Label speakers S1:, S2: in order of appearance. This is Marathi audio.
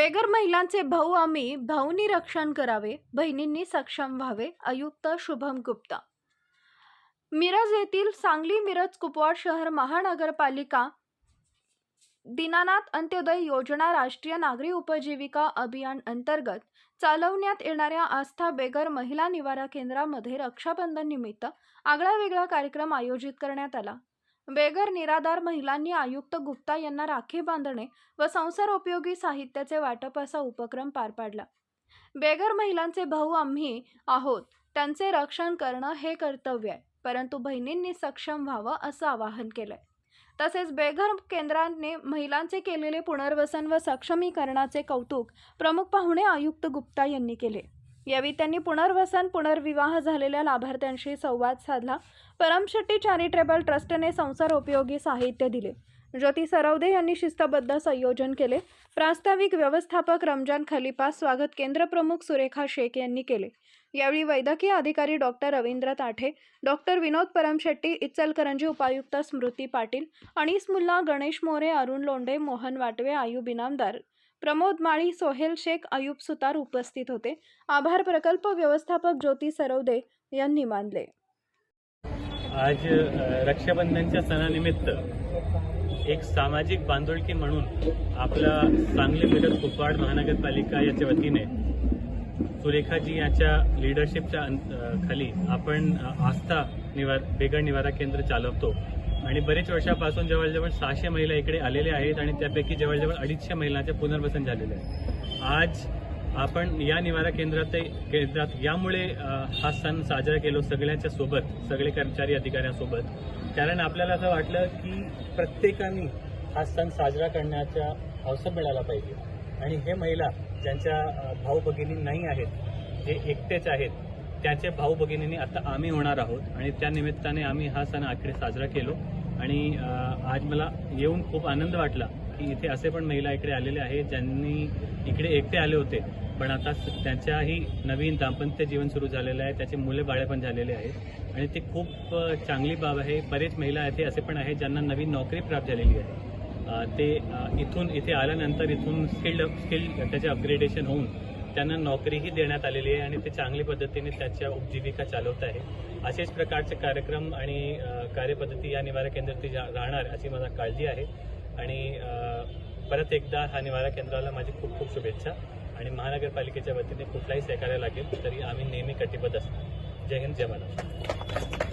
S1: बेगर महिलांचे भाऊ आम्ही भाऊनी रक्षण करावे बहिणींनी सक्षम व्हावे आयुक्त शुभम गुप्ता. मिरज येथील सांगली मिरज कुपवाड शहर महानगरपालिका दीनानाथ अंत्योदय योजना राष्ट्रीय नागरी उपजीविका अभियान अंतर्गत चालवण्यात येणाऱ्या आस्था बेगर महिला निवारा केंद्रामध्ये रक्षाबंधन निमित्त आगळा वेगळा कार्यक्रम आयोजित करण्यात आला. बेगर निराधार महिलांनी आयुक्त गुप्ता यांना राखी बांधणे व संसार उपयोगी साहित्याचे वाटप असा उपक्रम पार पाडला. बेघर महिलांचे भाऊ आम्ही आहोत. त्यांचे रक्षण करणं हे कर्तव्य आहे. परंतु बहिणींनी सक्षम व्हावं असं आवाहन केलंय. तसेच बेघर केंद्राने महिलांचे केलेले पुनर्वसन व सक्षमीकरणाचे कौतुक प्रमुख पाहुणे आयुक्त गुप्ता यांनी केले. यावेळी त्यांनी पुनर्वसन पुनर्विवाह झालेल्या लाभार्थ्यांशी संवाद साधला. परमशेट्टी चॅरिटेबल ट्रस्टने संसार उपयोगी साहित्य दिले. ज्योती सरवदे यांनी शिस्तबद्ध संयोजन केले. प्रास्ताविक व्यवस्थापक रमजान खलिफा स्वागत केंद्र प्रमुख सुरेखा शेख यांनी केले. यावेळी वैद्यकीय अधिकारी डॉक्टर रवींद्र ताठे डॉक्टर विनोद परमशेट्टी इचलकरंजी उपायुक्त स्मृती पाटील अनीस मुल्ला गणेश मोरे अरुण लोंढे मोहन वाटवे आयुब बिनामदार प्रमोद माळी सोहेल शेख आयुब सुतार उपस्थित होते. आभार प्रकल्प व्यवस्थापक ज्योती सरवदे यांनी मानले.
S2: आज रक्षाबंधनच्या सणानिमित्त एक सामाजिक बांधोळकी म्हणून आपला सांगली मिरज कुपवाड महानगरपालिका याच्या वतीने सुरेखाजी यांच्या लिडरशिपच्या अं- खाली आपण आस्था निवार बेगड निवारा केंद्र चालवतो. आणि बरेच वर्षापासून जवळजवळ सहाशे महिला इकडे आलेल्या आहेत आणि त्यापैकी जवळजवळ अडीचशे महिलांचे पुनर्वसन झालेले आहे. आज आपण या निवारा केंद्रात केंद्रात यामुळे हा सण साजरा केलो सगळ्यांच्या सोबत सगळे कर्मचारी अधिकाऱ्यांसोबत. कारण आपल्याला असं वाटलं की प्रत्येकाने हा सण साजरा करण्याचा अवसर मिळाला पाहिजे. आणि हे महिला ज्यांच्या भाऊ भगिनी नाही आहेत जे एकटेच आहेत त्याचे भाऊ भगिनींनी आता आम्ही होणार आहोत आणि त्या निमित्ताने आम्ही हा सण आकडे साजरा केलो. आणि आज मला येऊन खूप आनंद वाटला की इथे असे पण महिला इकडे आलेले आहेत ज्यांनी इकडे एकटे आले होते. पण आता त्यांच्याही नवीन दाम्पत्य जीवन सुरू झालेलं आहे त्याचे मुले बाळे पण झालेले आहेत. आणि ते खूप चांगली बाब आहे. बरेच महिला इथे असे पण आहेत ज्यांना नवीन नोकरी प्राप्त झालेली आहे. ते इथून इथे आल्यानंतर इथून स्किल्ड स्किल्ड त्याचे अपग्रेडेशन होऊन त्यांना नोकरीही देण्यात आलेली आहे आणि ते चांगल्या पद्धतीने त्याच्या उपजीविका चालवत आहे. असेच प्रकारचे कार्यक्रम आणि कार्यपद्धती या निवारा केंद्रात राहणार अशी मला काळजी आहे. आणि परत एकदा हा निवारा केंद्राला माझी खूप खूप शुभेच्छा आणि महानगरपालिकेच्या वतीने कुठलाही सहकार्य लागेल तरी आम्ही नेहमी कटिबद्ध असणार जय हिंद जय महाराष्ट्र.